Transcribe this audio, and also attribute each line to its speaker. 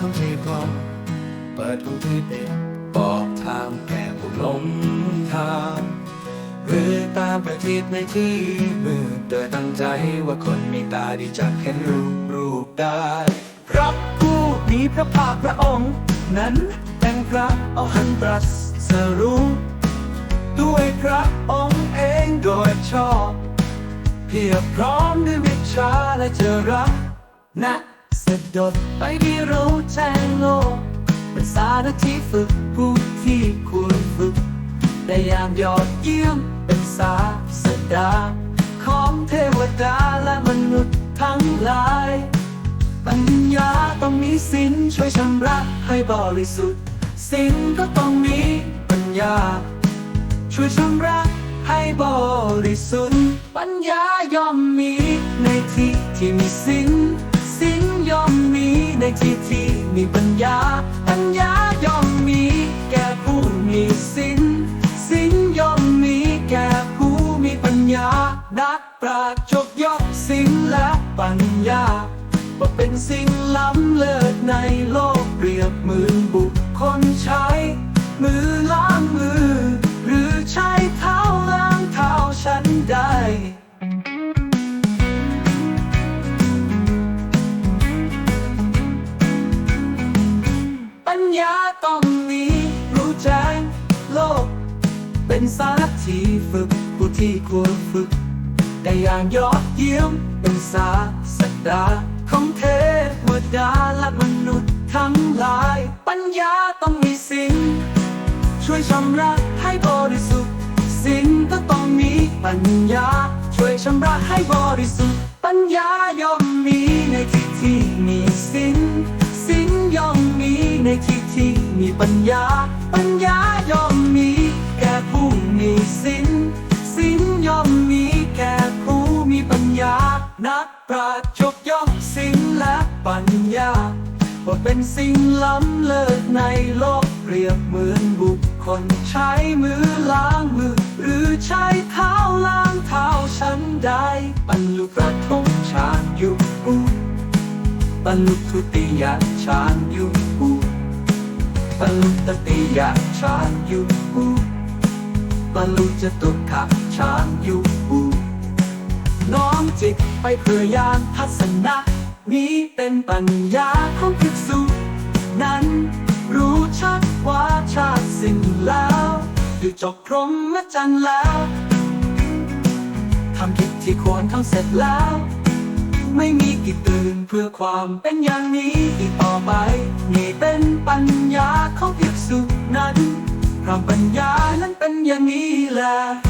Speaker 1: ของที่กลมเปิดกุญแจเด็กบอกทางแก่ผู้หลงทางหรือตามไปทิศในที่มืดโดยตั้งใจว่าคนมีตาดีจะเห็นรูปรูปได้รับผู้มีพระภาคพระองค์ นั้นแต่งพระเอาหันตรัสรู้ด้วยพระองค์เองโดยชอบ เพียบพร้อมด้วยวิชาและเจรักนะ สะดดไปที่รู้แจ้งโลกเป็นสารที่ฝึกผู้ที่ควรฝึกได้อย่างยอดเยี่ยมเป็นศาสดา ของเทวดาและมนุษย์ทั้งหลาย ปัญญาต้องมีสินช่วยชำระให้บริสุทธิ์สินก็ต้องมีปัญญา ช่วยชำระให้บริสุทธิ์ปัญญาย่อมมีในที่ที่มีสิน ที่ที่มีปัญญา ปัญญาย่อมมีแก่ผู้มีสินสินย่อมมีแก่ผู้มีปัญญา นักปราชญ์ยกย่องสินและปัญญาว่าเป็นสิ่งล้ำเลิศในโลกเปรียบเหมือนบุค เป็นสารที่ฝึกผู้ที่ควรฝึก ได้อย่างยอดเยี่ยมเป็นศาสดาของเทวดาและมนุษย์ทั้งหลาย ปัญญาต้องมีสินช่วยชำระให้บริสุทธิ์สินก็ต้องมีปัญญา ช่วยชำระให้บริสุทธิ์ ปัญญาย่อมมีในที่ที่มีสินสินย่อมมีในที่ที่มีปัญญา ปัญญาย่อม มีสิน สินย่อมมีแก่ผู้มีปัญญา นักปราชญ์ยกย่องสินและปัญญาว่าเป็นสิ่งล้ำเลิศในโลกเปรียบเหมือนบุคคลใช้มือล้างมือ หรือใช้เท้าล้างเท้าฉันได้บรรลุกระทงชานอยู่ปูบรรลุทุติยฌานอยู่ปูบรรลุตติยฌานอยู่ปู บรรลุจะตุขะฌานอยู่อูน้อมจิตไปเพื่อยานทัศนะ นี้เป็นปัญญาของภิกษุ นั้นรู้ชัดว่าชาติสิ้นแล้วด้วยจบพรหมจรรย์แล้วทำกิจที่ควรทำเสร็จแล้ว ไม่มีกิจตื่นเพื่อความเป็นอย่างนี้อีกต่อไป นี่เป็นปัญญาของภิกษุนั้น พระปัญญานั้นเป็นอย่างนี้แหละ